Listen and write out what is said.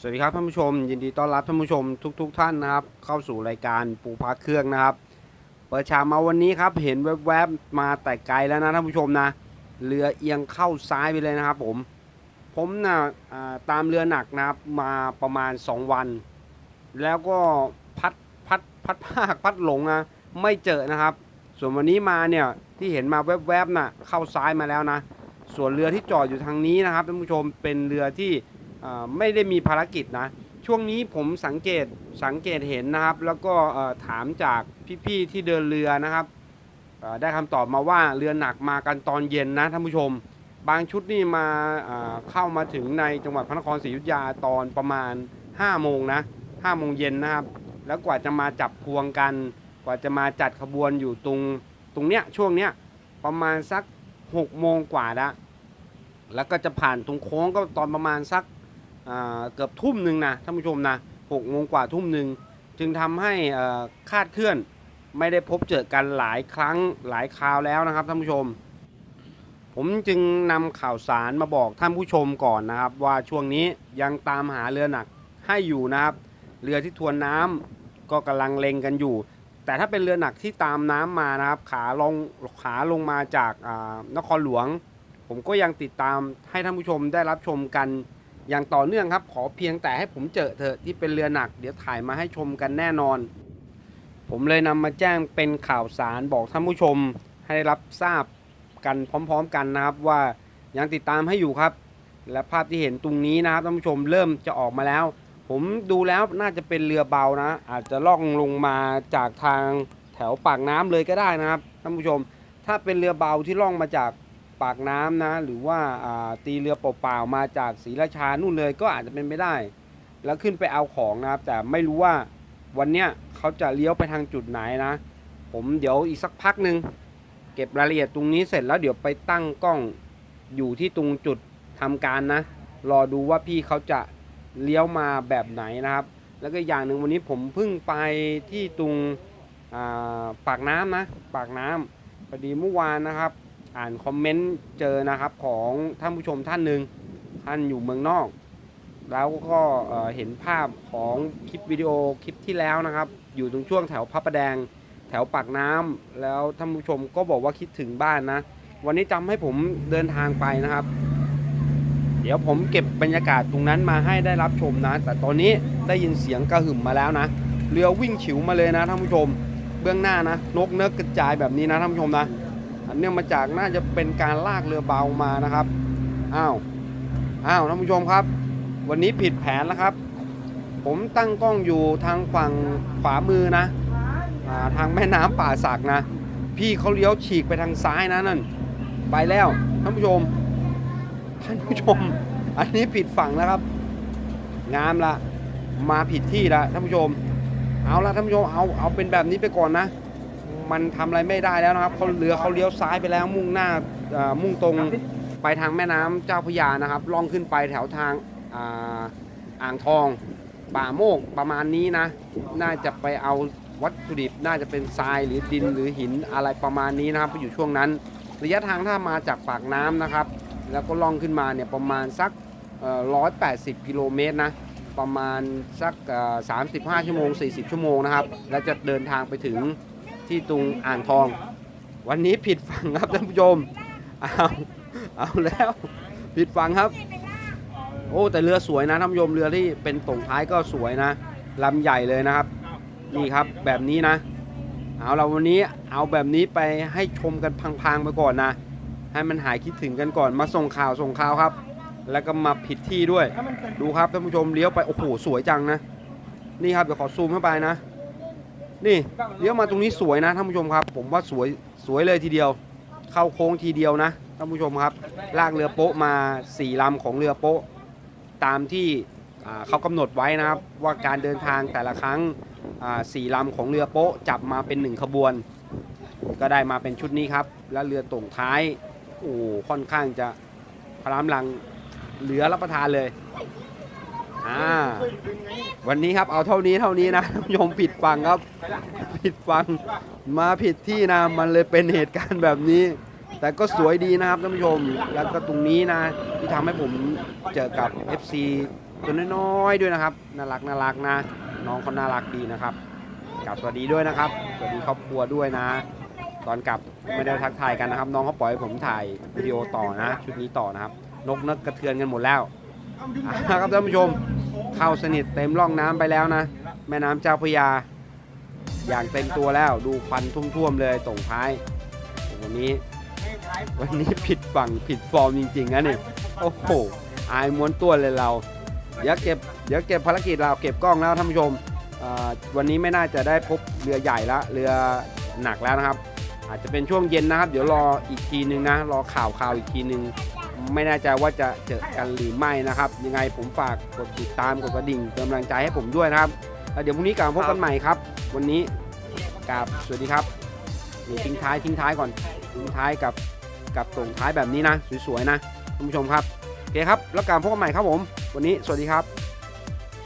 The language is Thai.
สวัสดีครับท่านผู้ชม ยินดีต้อนรับท่านผู้ชมทุกๆทท่านนะครับ เข้าสู่รายการปูพักเครื่องนะครับ เปิดฉากมาวันนี้ครับ เห็นแวบๆมาแต่ไกลแล้วนะท่านผู้ชมนะเรือเอียงเข้าซ้ายไปเลยนะครับ ผมผมนะอ่าตามเรือหนักนะครับมาประมาณ 2 วัน แล้วก็พัดพัดพัดภาคพัดหลงนะไม่เจอนะครับ ส่วนวันนี้มาเนี่ยที่เห็นมาแวบๆน่ะเข้าซ้ายมาแล้วนะ ส่วนเรือที่จอดอยู่ทางนี้นะครับท่านผู้ชมเป็นเรือที่ ไม่ได้มีภารกิจนะ ช่วงนี้ผมสังเกตสังเกตเห็นนะครับ แล้วก็ถามจากพี่ๆที่เดินเรือนะครับ ได้คำตอบมาว่าเรือหนักมากันตอนเย็นนะท่านผู้ชม บางชุดนี่มาเข้ามาถึงในจังหวัดพระนครศรีอยุธยาตอนประมาณ5โมงนะ5โมงเย็นนะครับ แล้วกว่าจะมาจับพวงกัน กว่าจะมาจัดขบวนอยู่ตรงตรงเนี้ยช่วงเนี้ยประมาณสัก6โมงกว่าละแล้วก็จะผ่านตรงโค้งก็ตอนประมาณสัก เกือบทุ่มหนึ่งนะท่านผู้ชมนะหกโมงกว่าทุ่มหนึ่งจึงทำให้คาดเคลื่อนไม่ได้พบเจอกันหลายครั้งหลายคราวแล้วนะครับท่านผู้ชม ผมจึงนำข่าวสารมาบอกท่านผู้ชมก่อนนะครับ ว่าช่วงนี้ยังตามหาเรือหนักให้อยู่นะครับ เรือที่ทวนน้ำก็กำลังเล็งกันอยู่ แต่ถ้าเป็นเรือหนักที่ตามน้ำมานะครับ ขาลงขาลงมาจากนครหลวง ผมก็ยังติดตามให้ท่านผู้ชมได้รับชมกัน อย่างต่อเนื่องครับ ขอเพียงแต่ให้ผมเจอเถอะที่เป็นเรือหนัก เดี๋ยวถ่ายมาให้ชมกันแน่นอน ผมเลยนำมาแจ้งเป็นข่าวสารบอกท่านผู้ชมให้รับทราบกันพร้อม ๆ กันนะครับว่ายังติดตามให้อยู่ครับ และภาพที่เห็นตรงนี้นะครับท่านผู้ชมเริ่มจะออกมาแล้ว ผมดูแล้วน่าจะเป็นเรือเบานะ อาจจะล่องลงมาจากทางแถวปากน้ำเลยก็ได้นะครับท่านผู้ชม ถ้าเป็นเรือเบาที่ล่องมาจาก ปากน้ำนะ หรือว่าตีเรือเปล่าๆมาจากศรีราชานู่นเลยก็อาจจะเป็นไม่ได้ แล้วขึ้นไปเอาของนะครับ แต่ไม่รู้ว่าวันเนี้ยเขาจะเลี้ยวไปทางจุดไหนนะ ผมเดี๋ยวอีกสักพักหนึ่งเก็บรายละเอียดตรงนี้เสร็จแล้วเดี๋ยวไปตั้งกล้องอยู่ที่ตรงจุดทำการนะ รอดูว่าพี่เขาจะเลี้ยวมาแบบไหนนะครับ แล้วก็อย่างหนึ่งวันนี้ผมเพิ่งไปที่ตรงปากน้ำนะ ปากน้ำพอดีเมื่อวานนะครับ อ่านคอมเมนต์เจอนะครับของท่านผู้ชมท่านหนึ่งท่านอยู่เมืองนอก แล้วก็เเห็นภาพของคลิปวิดีโอคลิปที่แล้วนะครับ อยู่ตรงช่วงแถวพระประแดง แถวปากน้ำแล้วท่านผู้ชมก็บอกว่าคิดถึงบ้านนะ วันนี้จำให้ผมเดินทางไปนะครับ เดี๋ยวผมเก็บบรรยากาศตรงนั้นมาให้ได้รับชมนะ แต่ตอนนี้ได้ยินเสียงกระหึ่มมาแล้วนะเรือวิ่งฉิวมาเลยนะท่านผู้ชม เบื้องหน้านะนกเนกกระจายแบบนี้นะท่านผู้ชมนะ เนื่องมาจากน่าจะเป็นการลากเรือเบามานะครับอ้าวอ้าวท่านผู้ชมครับ วันนี้ผิดแผนแล้วครับ ผมตั้งกล้องอยู่ทางฝั่งขวามือนะอาทางแม่น้ำป่าสักนะ พี่เขาเลี้ยวฉีกไปทางซ้ายนะนั่นไปแล้วท่านผู้ชม ท่านผู้ชม อันนี้ผิดฝั่งแล้วครับ งามละมาผิดที่ละท่านผู้ชม เอาละท่านผู้ชมเอาเอาเป็นแบบนี้ไปก่อนนะ มันทำอะไรไม่ได้แล้วนะครับเขาเรือเขาเลี้ยวซ้ายไปแล้วมุ่งหน้าเอ่อมุ่งตรงไปทางแม่น้ำเจ้าพระยานะครับ ล่องขึ้นไปแถวทางอ่าอ่างทอง ป่าโมกประมาณนี้นะ น่าจะไปเอาวัตถุดิบน่าจะเป็นทรายหรือดินหรือหินอะไรประมาณนี้นะครับไปอยู่ช่วงนั้น ระยะทางถ้ามาจากปากน้ำนะครับ แล้วก็ล่องขึ้นมาเนี่ยประมาณสักร้อยแปดสิบกิโลเมตรนะประมาณสักสามสิบห้าชั่วโมง 40 ชั่วโมงนะครับ แล้วจะเดินทางไปถึง ที่ตรงอ่างทอง วันนี้ผิดฝั่งครับท่านผู้ชมเอาเอาแล้วผิดฝั่งครับ โอ้แต่เรือสวยนะท่านผู้ชมเรือที่เป็นตรงท้ายก็สวยนะลำใหญ่เลยนะครับนี่ครับแบบนี้นะ เอาเราวันนี้เอาแบบนี้ไปให้ชมกันพังๆไปก่อนนะ ให้มันหายคิดถึงกันก่อนมาส่งข่าวส่งข่าวครับ แล้วก็มาผิดที่ด้วย ดูครับท่านผู้ชมเลี้ยวไปโอ้โหสวยจังนะ นี่ครับเดี๋ยวขอซูมเข้าไปนะ นี่เลี้ยวมาตรงนี้สวยนะท่านผู้ชมครับ ผมว่าสวยสวยเลยทีเดียว เข้าโค้งทีเดียวนะท่านผู้ชมครับ ลากเรือโป๊ะมาสี่ลำของเรือโป๊ะ ตามที่เขากำหนดไว้นะครับ ว่าการเดินทางแต่ละครั้งสี่ลำของเรือโป๊ะจับมาเป็นหนึ่งขบวน ก็ได้มาเป็นชุดนี้ครับ แล้วเรือตรงท้ายโอ้ค่อนข้างจะพรามลังเหลือรับประทานเลย อ่าวันนี้ครับเอาเท่านี้เท่านี้นะท่านผู้ชมผิดฟังครับ ผิดฟังมาผิดที่นะมันเลยเป็นเหตุการณ์แบบนี้ แต่ก็สวยดีนะครับท่านผู้ชมแล้วก็ตรงนี้นะ ที่ทำให้ผมเจอกับ FC ตัวน้อยๆด้วยนะครับน่ารักน่ารักนะ น้องเขาน่ารักดีนะครับกลับสวัสดีด้วยนะครับสวัสดีครอบครัวด้วยนะ ตอนกลับไม่ได้ทักทายกันนะครับ น้องเขาปล่อยผมถ่ายวิดีโอต่อนะ ชุดนี้ต่อนะครับ นกนกกระเทือนกันหมดแล้ว ครับท่านผู้ชมเข้าสนิทเต็มร่องน้ำไปแล้วนะ แม่น้ำเจ้าพระยา อย่างเต็มตัวแล้วดูควันท่วมๆเลยส่งท้าย วันนี้ วันนี้ผิดฝั่งผิดฟอร์มจริงๆนะเนี่ยโอ้โหอายม้วนตัวเลยเรา เดี๋ยวเก็บเดี๋ยวเก็บภารกิจเราเก็บกล้องแล้วท่านผู้ชมวันนี้ไม่น่าจะได้พบเรือใหญ่ละเรือหนักแล้วนะครับ อาจจะเป็นช่วงเย็นนะครับ เดี๋ยวรออีกทีนึงนะ รอข่าวข่าวอีกทีนึง ไม่แน่ใจว่าจะเจอกันหรือไม่นะครับ ยังไงผมฝากกดติดตามกดกระดิ่งเป็นกำลังใจให้ผมด้วยนะครับแล้วเดี๋ยวพรุ่งนี้กลับมาพบกันใหม่ครับ วันนี้กลับสวัสดีครับนี่ทิ้งท้ายทิ้งท้ายก่อนทิ้งท้ายกับกับส่งท้ายแบบนี้นะ สวยๆนะท่านผู้ชมครับโอเคครับ แล้วกลับมาพบกันใหม่ครับผม วันนี้สวัสดีครับ